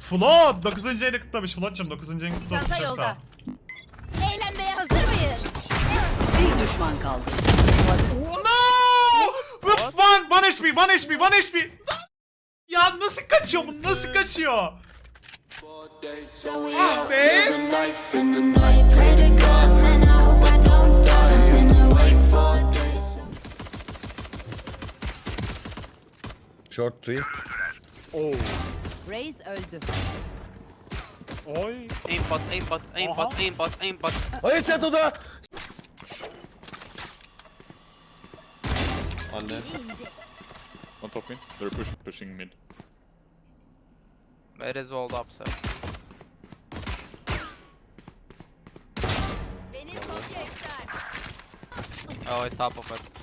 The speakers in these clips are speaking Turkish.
Flood 9. ayını kutlamış. Flood'cım 9. ayın kutlu olsun. Çanta Çok sağ ol. yolda. Eğlenmeye hazır mıyız? Bir düşman kaldı. Oh, no! One, one HP, one HP, one HP. Ya nasıl kaçıyor bu? Nasıl kaçıyor? Ah be! Short 3. Reis öldü. Aimbot, aimbot, aimbot, aimbot, aimbot. Hayır çatıda. On top mid. They're push, pushing mid. Where is walled up, sir? Benim kopya iptal. Oh, it's top of it.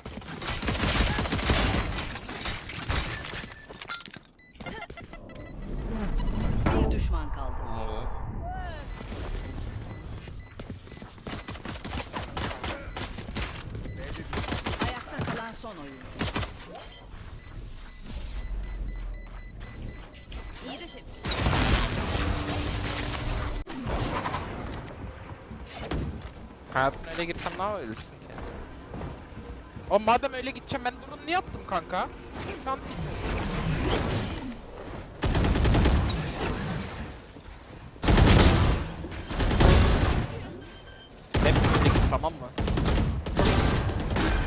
Hayatım öyle girsem ne ölürsün ki? O madem öyle gideceğim ben durun ne yaptım kanka? Şu an Hep öyle git tamam mı?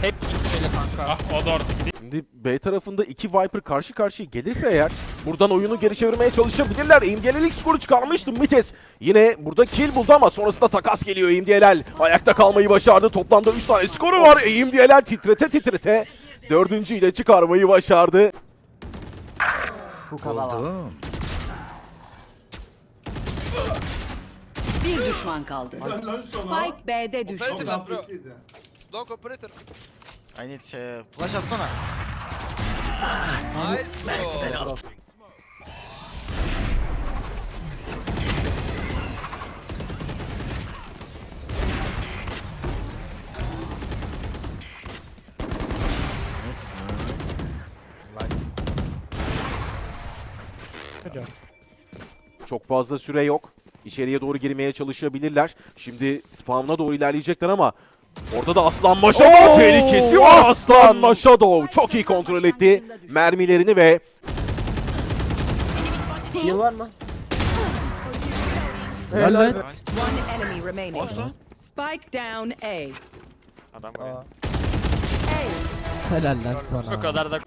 Hep git öyle kanka. Ah, o da artık Şimdi B tarafında iki Viper karşı karşıya gelirse eğer buradan oyunu geri çevirmeye çalışabilirler. İmdiyeler ilk skoru çıkarmıştı Mites. Yine burada kill buldu ama sonrasında takas geliyor İmdiyeler. Ayakta kalmayı başardı. Toplamda 3 tane skoru var. İmdiyeler titrete titrete dördüncü ile çıkarmayı başardı. Bir düşman kaldı. Spike B'de düştü. Dog operator. I need uh, flash atsana. Çok fazla süre yok. İçeriye doğru girmeye çalışabilirler. Şimdi spawn'a doğru ilerleyecekler ama orada da Aslan Maşadov tehlikesi var. Aslan Maşadov çok iyi kontrol etti mermilerini ve Yıl var mı? Nice. One enemy remaining. Spike down A. Adam var. Helal lan sana. Bu kadar da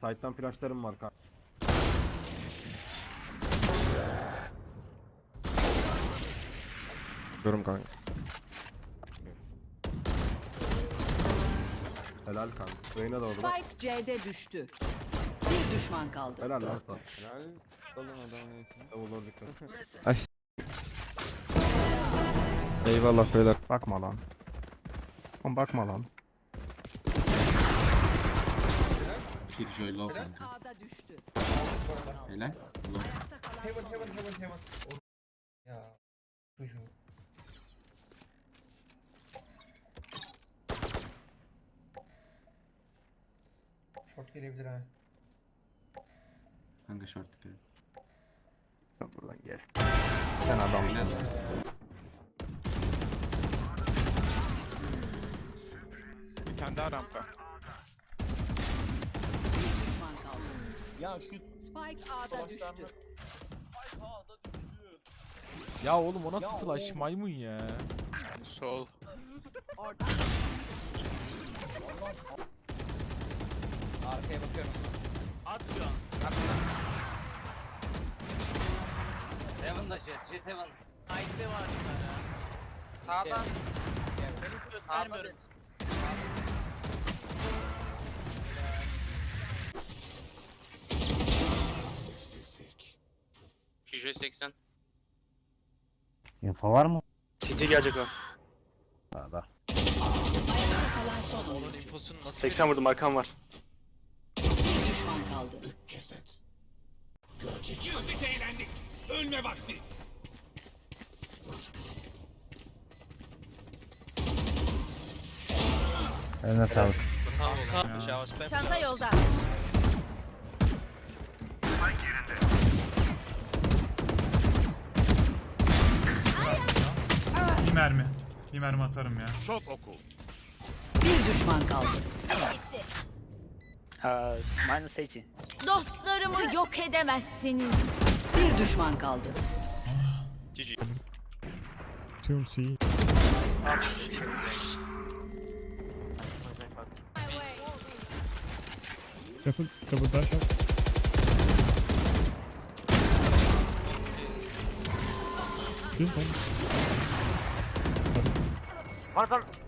Site'dan flashlarım var kanka. Görüm kanka. Helal kanka. Reyna da orada. Spike C'de düştü. Bir düşman kaldı. Helal lan sana. Davullar dikkat. Eyvallah beyler. Bakma lan. Oğlum bakma lan. Spike A'da düştü. Short gelebilir ha. Kanka short dikkat Buradan gel. Sen adamsın. bir tane daha rampa. Bir düşman kaldı. Ya şu Spike A'da düştü. Ya oğlum o nasıl flash maymun ya. Sol. Orada Arkaya bakıyorum. At şu an. Heaven'da jet, jet heaven. Side'de var bir tane. Sağdan. Beni göstermiyorum. Peugeot 80. Info var mı? City gelecek o. Son oyuncu. Onun infosunu nasıl 80 vurdum arkam var düşman kaldı. Üç ceset. Gölge çıkıyor. Eğlendik. Ölme vakti. Eline sağlık. Çanta yolda. Bir mermi. Bir mermi atarım ya. Şok oku. Bir düşman kaldı. Evet minus 80. Dostlarımı yok edemezsiniz. Bir düşman kaldı. Pardon. City one. One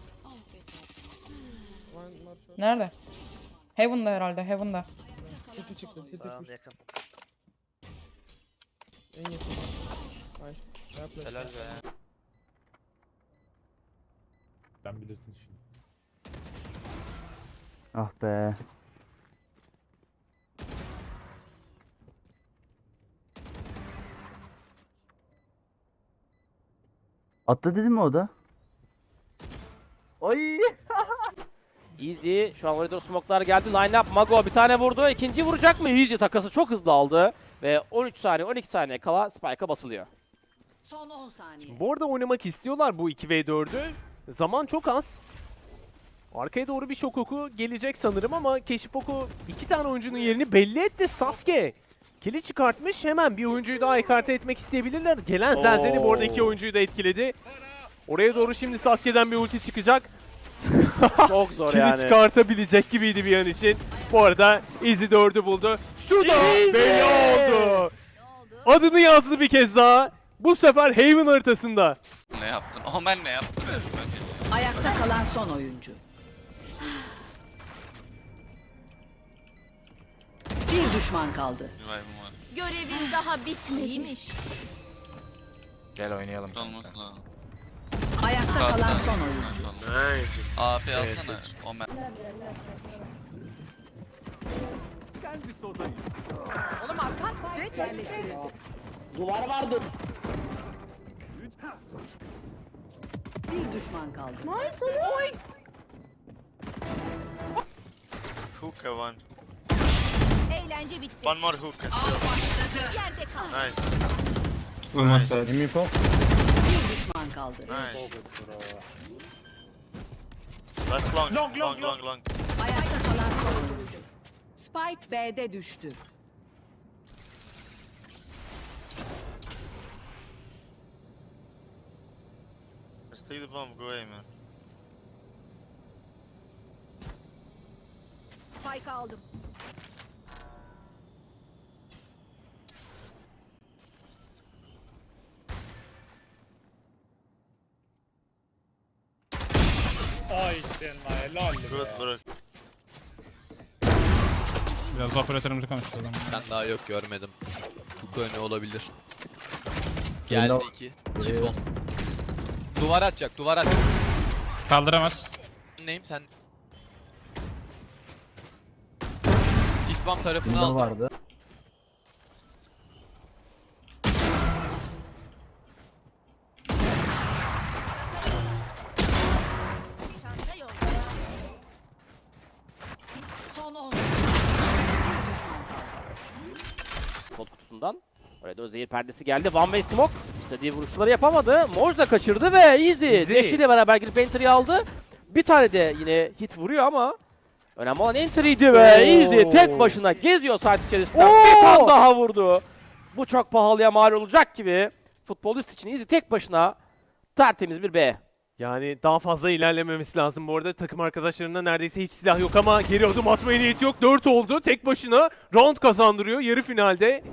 Nerede? Heaven'da herhalde, Heaven'da. Sağ yakın. Helal be. Ah be. Attı dedi mi o da? Ay! Easy. Şu an koridor smoke'lar geldi. Line up Mago bir tane vurdu. İkinci vuracak mı? Easy takası çok hızlı aldı. Ve 13 saniye 12 saniye kala Spike'a basılıyor. Son 10 saniye. Bu arada oynamak istiyorlar bu 2v4'ü. Zaman çok az. Arkaya doğru bir şok oku gelecek sanırım ama keşif oku iki tane oyuncunun yerini belli etti. Sasuke kili çıkartmış. Hemen bir oyuncuyu daha ekarte etmek isteyebilirler. Gelen zelzeli bu arada iki oyuncuyu da etkiledi. Oraya doğru şimdi Sasuke'den bir ulti çıkacak. çok zor Kili yani. çıkartabilecek gibiydi bir an için. Bu arada Easy 4'ü buldu. Şu da Easy! belli oldu. Ne oldu? Adını yazdı bir kez daha. Bu sefer Haven haritasında. Ne yaptın? Omen ne yaptın? Ayakta kalan son oyuncu. Bir düşman kaldı. Görevin daha bitmedi. İyiymiş. Gel oynayalım. Olması lazım. Ayakta kalan son oyuncu. AP alsana. Omen. Oğlum arkan Jet. Bir düşman kaldı. Hookah one. Eğlence bitti. One more hookah. Yerde kal. Nice. Me info. Bir düşman kaldı. Nice. Last long. Long, long, long, long. Ayakta kalan son oyuncu. Spike B'de düştü. Just take the bomb, go away man. Spike aldım. Biraz operatörümüzü konuşturalım. Ben daha yok görmedim. Hookah ne olabilir? Geldi iki. Çifon. Duvar atacak, duvar atacak. Kaldıramaz. Neyim sen? Tisbam tarafını aldı. vardı. Oraya da zehir perdesi geldi. One way smoke. İstediği vuruşları yapamadı. Moj da kaçırdı ve Easy. Easy. Dash ile beraber girip entry aldı. Bir tane de yine hit vuruyor ama önemli olan entry'di ve Oo. Easy tek başına geziyor saat içerisinde. Bir tane daha vurdu. Bu çok pahalıya mal olacak gibi. Futbolist için Easy tek başına tertemiz bir B. Yani daha fazla ilerlememesi lazım bu arada. Takım arkadaşlarında neredeyse hiç silah yok ama geri adım atmaya niyeti yok. 4 oldu. Tek başına round kazandırıyor yarı finalde.